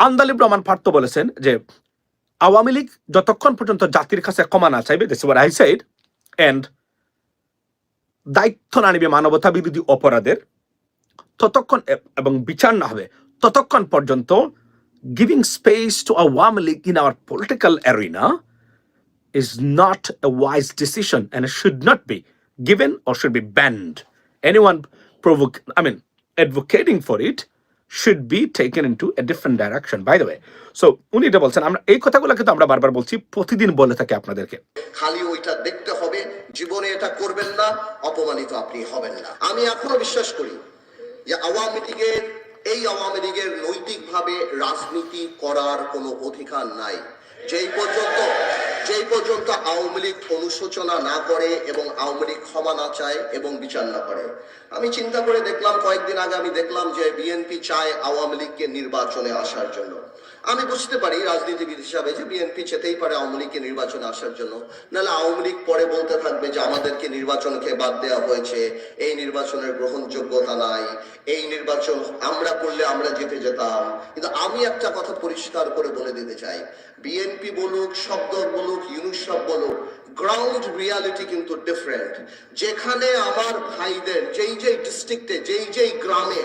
আন্দালিব রহমান পার্থ বলেছেন যে আওয়ামী লীগ যতক্ষণ পর্যন্ত জাতির কাছে ক্ষমা না চাইবে আই সাইড এন্ড দায়িত্ব না নিবে মানবতা বিরোধী অপরাধের ততক্ষণ এবং বিচার না হবে ততক্ষণ পর্যন্ত giving space to Awami League in our political arena is not a wise decision and it should not be given or should be banned. Anyone provoke, I mean, advocating for it should be taken into a different direction, by the way. So, উনি এটা বলছেন আমরা এই কথাগুলো কিন্তু আমরা বারবার বলছি প্রতিদিন বলে থাকি আপনাদেরকে। খালি ওইটা দেখতে হবে জীবনে এটা করবেন না অপমানিত আপনি হবেন না। আমি এখনও বিশ্বাস করি যে আওয়ামী লীগের এই আওয়ামী লীগের নৈতিকভাবে রাজনীতি করার কোনো অধিকার নাই। যেই পর্যন্ত যেই পর্যন্ত আওয়ামী লীগ অনুশোচনা না করে এবং আওয়ামী লীগ ক্ষমা না চায় এবং বিচার না করে। আমি চিন্তা করে দেখলাম, কয়েকদিন আগে আমি দেখলাম যে বিএনপি চায় আওয়ামী লীগকে নির্বাচনে আসার জন্য। আমি বুঝতে পারি রাজনীতিবিদ হিসাবে যে বিএনপি চেতেই পারে আওয়ামী লীগকে নির্বাচনে আসার জন্য। নাহলে আওয়ামী লীগ পরে বলতে থাকবে যে আমাদেরকে নির্বাচনকে বাদ দেওয়া হয়েছে, এই নির্বাচনের গ্রহণযোগ্যতা নাই, এই নির্বাচন আমরা করলে আমরা জিতে যেতাম। কিন্তু আমি একটা কথা পরিষ্কার করে বলে দিতে চাই। বিএনপি বলুক শব্দ বলুক ইউনুসব বলুক গ্রাউন্ড রিয়ালিটি কিন্তু ডিফারেন্ট যেখানে আমার ভাইদের, যেই যেই ডিস্ট্রিক্টে যেই যেই গ্রামে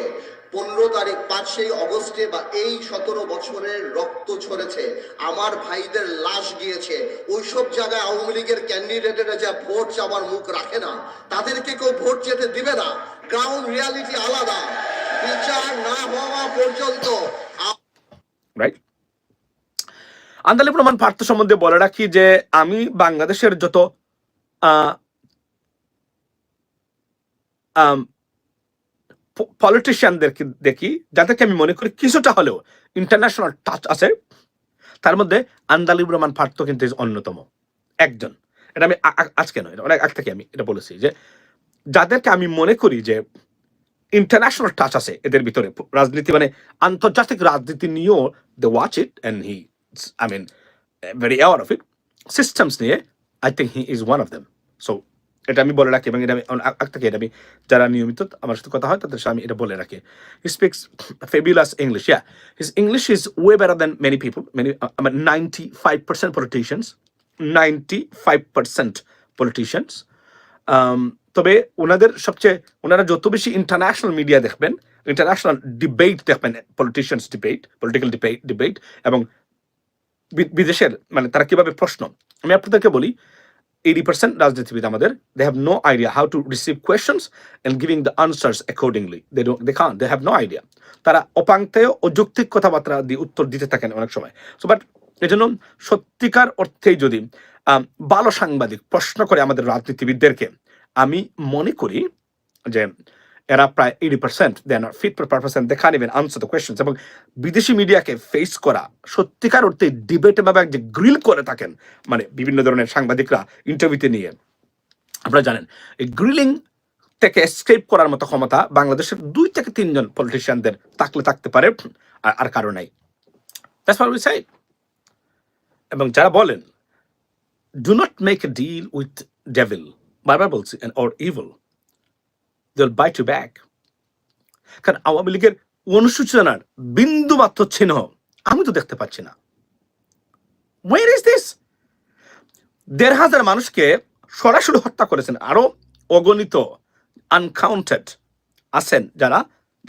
পনেরো তারিখ পাঁচই অগস্টে বা এই সতেরো বছরের রক্ত ছড়েছে আমার ভাইদের লাশ গিয়েছে। ওইসব জায়গায় আওয়ামী লীগের ক্যান্ডিডেটেরা যা ভোট চাওয়ার মুখ রাখে না, তাদেরকে কেউ ভোট যেতে দিবে না। গ্রাউন্ড রিয়ালিটি আলাদা। বিচার না হওয়া পর্যন্ত রাইট আন্দালিব রহমান পার্থ সম্বন্ধে বলে রাখি যে আমি বাংলাদেশের যত পলিটিশিয়ানদেরকে দেখি, যাদেরকে আমি মনে করি কিছুটা হলেও ইন্টারন্যাশনাল টাচ আছে। তার মধ্যে আন্দালিব রহমান পার্থ কিন্তু অন্যতম। একজন। এটা আমি আজকে নয় অনেক আগ থেকে আমি এটা বলেছি যে, যাদেরকে আমি মনে করি যে ইন্টারন্যাশনাল টাচ আছে এদের ভিতরে রাজনীতি মানে আন্তর্জাতিক রাজনীতি নিয়েও they watch it and he I mean very aware of it systems নিয়ে I think he is one of them so এটা আমি বলে রাখি এবং এটা আমি আগ থেকে এটা আমি যারা নিয়মিত আমার সাথে কথা হয় তাদের সাথে আমি এটা বলে রাখি। He speaks fabulous English yeah his English is way better than many people many আমার ninety five percent politicians ninety five percent politicians তবে ওনাদের সবচেয়ে, ওনারা যত বেশি ইন্টারন্যাশনাল মিডিয়া দেখবেন ইন্টারন্যাশনাল ডিবেট দেখবেন politicians debate political debate debate এবং বিদেশের মানে তারা কীভাবে প্রশ্ন। আমি আপনাদেরকে বলি এইটি পার্সেন্ট রাজনীতিবিদ আমাদের they have no idea how to receive questions and giving the answers accordingly they they Khan they have no idea তারা অপাঙ্ক্তেয় অযৌক্তিক কথাবার্তা দিয়ে উত্তর দিতে থাকেন অনেক সময়। সো বাট এজন্য সত্যিকার অর্থেই যদি ভালো সাংবাদিক প্রশ্ন করে আমাদের রাজনীতিবিদদেরকে, আমি মনে করি যে এরা প্রায় eighty percent they are fit for purpose they Khan even answer the questions এবং বিদেশি মিডিয়াকে ফেস করা সত্যিকার অর্থে ডিবেট এবং যে গ্রিল করে থাকেন মানে বিভিন্ন ধরনের সাংবাদিকরা ইন্টারভিউতে নিয়ে। আপনারা জানেন, এই গ্রিলিং থেকে এসকেপ করার মতো ক্ষমতা বাংলাদেশের দুই থেকে তিনজন পলিটিশিয়ানদের থাকলে থাকতে পারে, আর আর কারও নাই. এবং যারা বলেন do not make a deal with devil বারবার বলছি or evil they buy to back কারণ আওয়ামী লীগের অনুসূচনার বিন্দু মাত্র চিহ্ন আমি তো দেখতে পাচ্ছি না ওয়ের ইজ দিস দেড় হাজার মানুষকে সরাসরি হত্যা করেছেন আরও অগণিত আনকাউন্টেড আছেন যারা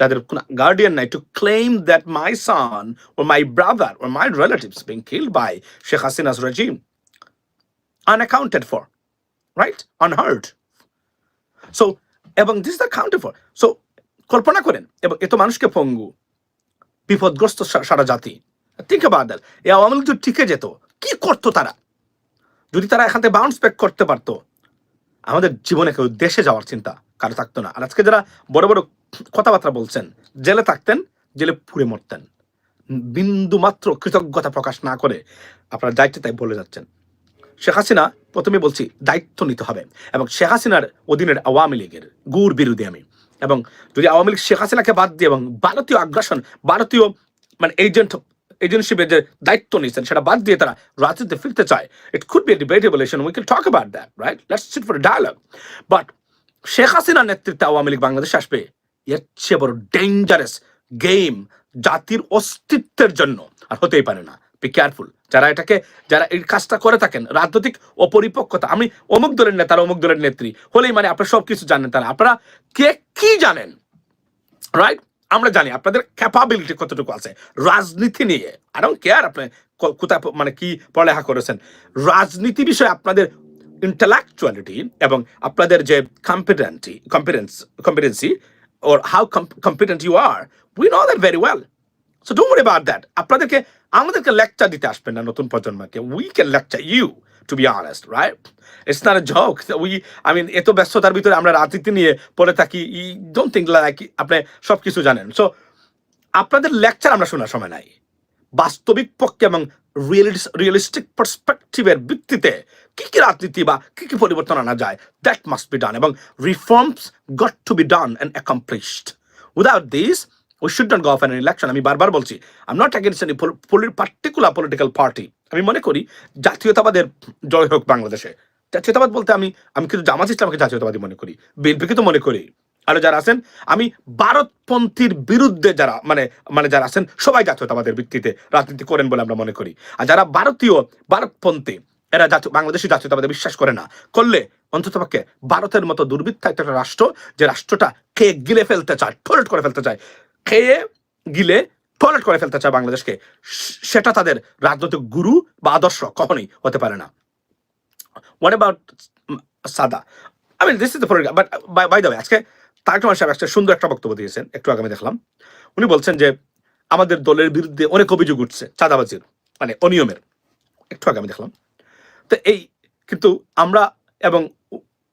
যাদের কোন গার্ডিয়ান নাই to claim that my son or my brother or my relatives being killed by Sheikh Hasina's regime unaccounted for, right? Unheard. So, এবং this the counted for so কল্পনা করেন, এবং, এত মানুষকে পঙ্গু, বিপদগ্রস্ত সারা জাতি। থিঙ্ক অ্যাবাউট দ্যাট এই আওয়ামী লীগ যদি টিকে যেত। কি করতো তারা? যদি তারা এখান থেকে বাউন্স ব্যাক করতে পারতো, আমাদের জীবনে কেউ দেশে যাওয়ার চিন্তা কারও থাকতো না। আর আজকে যারা বড় বড় কথাবার্তা বলছেন, জেলে থাকতেন, জেলে পুড়ে মরতেন। বিন্দু মাত্র কৃতজ্ঞতা প্রকাশ না করে আপনারা দায়িত্বে তাই বলে যাচ্ছেন। শেখ হাসিনা প্রথমে বলছি দায়িত্ব নিতে হবে এবং শেখ হাসিনার অধীনের আওয়ামী লীগের গুড় বিরোধী আমি। এবং যদি আওয়ামী লীগ শেখ হাসিনাকে বাদ দিয়ে এবং ভারতীয় আগ্রাসন, ভারতীয় মানে এজেন্ট এজেন্সিপের যে দায়িত্ব নিয়েছেন সেটা বাদ দিয়ে তারা রাজনীতিতে ফিরতে চায় it could be debatable এশন we can talk about that right let's sit for dialogue but Sheikh হাসিনার নেতৃত্বে আওয়ামী লীগ বাংলাদেশে আসবে, এর চেয়ে বড় ডেঞ্জারাস গেম জাতির অস্তিত্বের জন্য আর হতেই পারে না। বি কেয়ারফুল যারা এটাকে, যারা এই কাজটা করে থাকেন, রাজনৈতিক অপরিপক্কতা, আমি অমুক দলের নেতা অমুক দলের নেত্রী, হলেই মানে আপনারা সব কিছু জানেন তারা। আপনারা কে কি জানেন? রাইট আমরা জানি আপনাদের ক্যাপাবিলিটি কতটুকু আছে। রাজনীতি নিয়ে ডোন্ট কেয়ার আপনি কোথায় মানে কি পড়ালেখা করেছেন। রাজনীতি বিষয়ে আপনাদের ইন্টালেকচুয়ালিটি এবং আপনাদের যে competency competence competency or how competent you are we know that very well so don't worry about that আপনাদেরকে, আমাদেরকে লেকচার দিতে আসবেন না নতুন প্রজন্মকে। We can lecture you to be honest right it's not joke we I mean এত ব্যস্ততার ভিতরে আমরা রাজনীতি নিয়ে পড়ে থাকি ই ডোন্ট থিঙ্ক লাইক আপনি সব কিছু জানেন। সো আপনাদের লেকচার আমরা শোনার সময় নাই। বাস্তবিক পক্ষে এবং রিয়েলিস্টিক পার্সপেক্টিভের ভিত্তিতে কি কি রাজনীতি বা কি কি পরিবর্তন আনা যায় দ্যাট মাস্ট বি ডান এবং reforms got to be done and accomplished without this we should not go off an election আমি বারবার বলছি I'm not against any particular political party আমি মনে করি জাতীয়তাবাদের জয় হোক বাংলাদেশে। জাতীয়তাবাদ বলতে আমি আমি কিন্তু জামাত ইসলামকে জাতীয়তাবাদী মনে করি। বিএনপিকে তো মনে করি। আরও যারা আছেন, আমি ভারতপন্থীর বিরুদ্ধে যারা মানে মানে যারা আছেন, সবাই জাতীয়তাবাদের ভিত্তিতে রাজনীতি করেন বলে আমরা মনে করি। আর যারা ভারতীয়, ভারতপন্থী, এরা বাংলাদেশি জাতীয়তাবাদে বিশ্বাস করে না। করলে অন্ততপক্ষে ভারতের মতো দুর্বৃত্তায়িত একটা রাষ্ট্র, যে রাষ্ট্রটা খেয়ে গিলে ফেলতে চায় টয়লেট করে ফেলতে চায় খেয়ে, গিলে টয়লেট করে ফেলতে চায় বাংলাদেশকে। সেটা তাদের রাজনৈতিক গুরু বা আদর্শ কখনোই হতে পারে না। হোয়াট অ্যাবাউট সাদা? I mean this is the but by the আজকে তারেক রহমান সাহেব একটা সুন্দর একটা বক্তব্য দিয়েছেন, একটু আগে আমি দেখলাম। উনি বলছেন যে, আমাদের দলের বিরুদ্ধে অনেক অভিযোগ উঠছে, চাঁদাবাজির মানে অনিয়মের। একটু আগে আমি দেখলাম। তো এই, কিন্তু আমরা এবং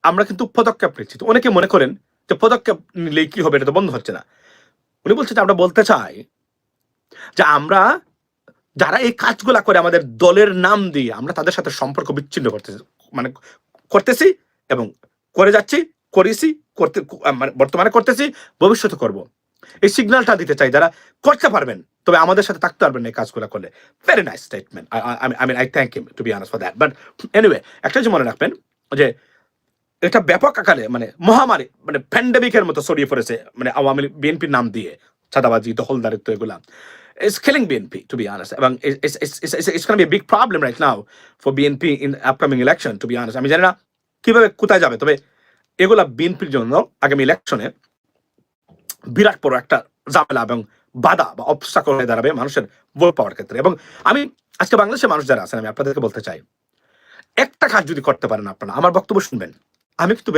আমরা কিন্তু পদক্ষেপ নিচ্ছি। তো অনেকে মনে করেন যে, পদক্ষেপ নিলেই কি হবে, এটা তো বন্ধ হচ্ছে না। উনি বলছেন যে আমরা বলতে চাই যে আমরা যারা এই কাজগুলা করে আমাদের দলের নাম দিয়ে আমরা তাদের সাথে সম্পর্ক বিচ্ছিন্ন করতেছি মানে করতেছি এবং করে যাচ্ছি, করেছি, করতে মানে বর্তমানে করতেছি, ভবিষ্যতে করব। এই সিগন্যালটা দিতে চাই যারা করতে পারবেন, তবে আমাদের সাথে থাকতে পারবেন এই কাজগুলো করলে। Very nice statement I mean I thank you to be earners for that but anyway একটা যে মনে রাখবেন যে এটা ব্যাপক আকারে মানে মহামারী মানে প্যান্ডেমিকের মতো ছড়িয়ে পড়েছে মানে আওয়ামী বিএনপির নাম দিয়ে চাঁদাবাজি দখলদারিত্ব এগুলা It's killing BNP, to be honest. এবং it's, it's, it's, it's, going to be a big problem right now for BNP in upcoming election, to be honest. আমি জানি না কীভাবে কোথায় যাবে তবে এগুলা বিএনপির জন্য আগামী ইলেকশনে বিরাট বড় একটা ঝামেলা এবং বাধা বা অবস্থাকল হয়ে দাঁড়াবে মানুষের ভোট পাওয়ার ক্ষেত্রে এবং আমি আজকে বাংলাদেশের মানুষ যারা আছেন আমি আপনাদেরকে বলতে চাই একটা কাজ যদি করতে পারেন আপনারা আমার বক্তব্য শুনবেন আমি কিন্তু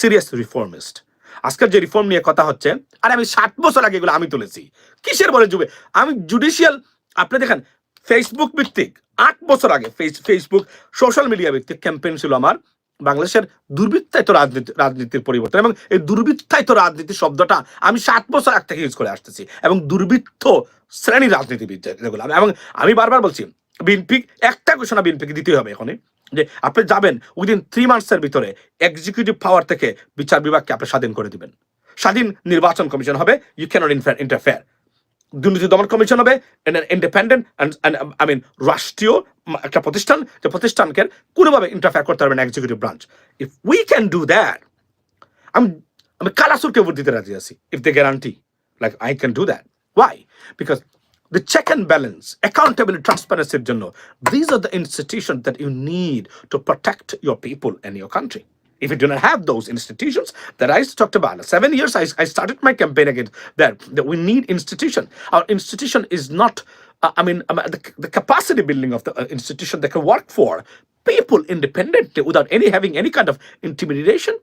সিরিয়াস রিফর্মিস্ট আজকের যে রিফর্ম নিয়ে কথা হচ্ছে, আর আমি ষাট বছর আগে এগুলো আমি তুলেছি। কিসের বলে যুগে? আমি জুডিশিয়াল আপনি দেখেন ফেসবুক ভিত্তিক, আট বছর আগে ফেস- ফেসবুক সোশ্যাল মিডিয়া ভিত্তিক ক্যাম্পেইন ছিল আমার। বাংলাদেশের দুর্বৃত্তায়িত রাজনীতি, রাজনীতির পরিবর্তন এবং এই দুর্বৃত্তায়িত রাজনীতি শব্দটা আমি সাত বছর আগ থেকে ইউজ করে আসতেছি এবং দুর্বৃত্ত শ্রেণি রাজনীতিবিদ যেগুলো। এবং আমি বারবার বলছি বিএনপি, একটা ঘোষণা বিএনপিকে দিতেই হবে এখনই, যে আপনি যাবেন উইদিন থ্রি মান্থসের ভিতরে এক্সিকিউটিভ পাওয়ার থেকে বিচার বিভাগকে আপনি স্বাধীন করে দিবেন। স্বাধীন নির্বাচন কমিশন হবে ইউ ক্যানট ইন্টারফেয়ার দুর্নীতি দমন কমিশন হবে ইন্ডিপেন্ডেন্ট আই মিন রাষ্ট্রীয় একটা প্রতিষ্ঠান, যে প্রতিষ্ঠানকে কোনোভাবে ইন্টারফেয়ার করতে পারবে না executive branch if we can do that আমি আমি কালাসুরকে ভোট দিতে রাজি আছি if they guarantee like I can do that why because the check and balance, accountability, transparency, জন্য, these are the institutions that you need to protect your people and your country. If you do not have those institutions that I talked about, seven years I, I started my campaign against that, that we need institution. Our institution is not, uh, I mean, um, the, the capacity building of the uh, institution that can work for people independently without any having any kind of intimidation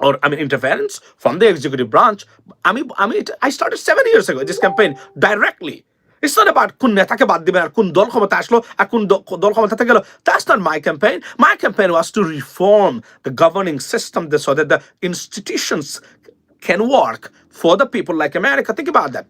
or I mean interference from the executive branch. I mean, I mean, it, I started seven years ago this campaign directly. It's not about কোন নেতাকে বাদ দিবেন আর কোন দল ক্ষমতা আসলো আর কোন দ- দল ক্ষমতাতে গেল That's not my campaign. My campaign was to reform the governing system so that the institutions can work for the people like America. Think about that.